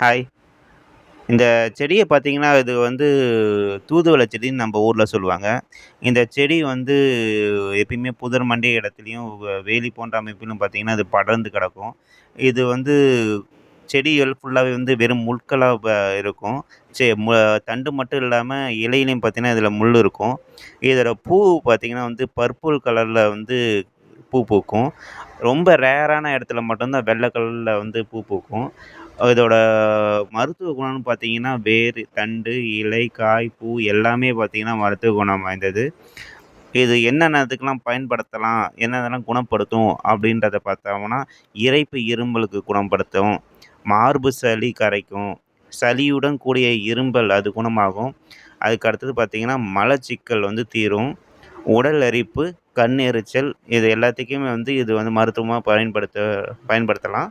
Hi இந்த செடியை பார்த்திங்கன்னா இது வந்து தூதுவளை செடின்னு நம்ம ஊரில் சொல்லுவாங்க. இந்த செடி வந்து எப்பயுமே புதர் மண்டிய இடத்துலையும் வேலி போன்ற அமைப்பிலும் பார்த்தீங்கன்னா, அது படர்ந்து கிடக்கும். இது வந்து செடிகள் ஃபுல்லாகவே வந்து வெறும் முட்களாக இருக்கும். சே மு தண்டு மட்டும் இல்லாமல் இலையிலையும் பார்த்தீங்கன்னா, இதில் முள் இருக்கும். இதோட பூ பார்த்தீங்கன்னா வந்து பர்பிள் கலரில் வந்து பூ பூக்கும். ரொம்ப ரேரான இடத்துல மட்டும்தான் வெள்ளை வெள்ள வந்து பூ பூக்கும். இதோட மருத்துவ குணம்னு பார்த்தீங்கன்னா, வேர் தண்டு, இலை, காய், பூ எல்லாமே பார்த்தீங்கன்னா, மருத்துவ குணம் வாய்ந்தது. இது என்னென்னதுக்கெல்லாம் பயன்படுத்தலாம்? என்னென்னலாம் குணப்படுத்தும்? அப்படின்றத பார்த்தோம்னா, இரைப்பு இரும்பலுக்கு குணப்படுத்தும். மார்பு சளி கரைக்கும். சளியுடன் கூடிய இரும்பல் அது குணமாகும். அதுக்கு அடுத்தது பார்த்திங்கன்னா மலச்சிக்கல் வந்து தீரும். உடல் அரிப்பு, கண் எரிச்சல் இது எல்லாத்துக்குமே வந்து இது வந்து மருத்துவமாக பயன்படுத்த பயன்படுத்தலாம்.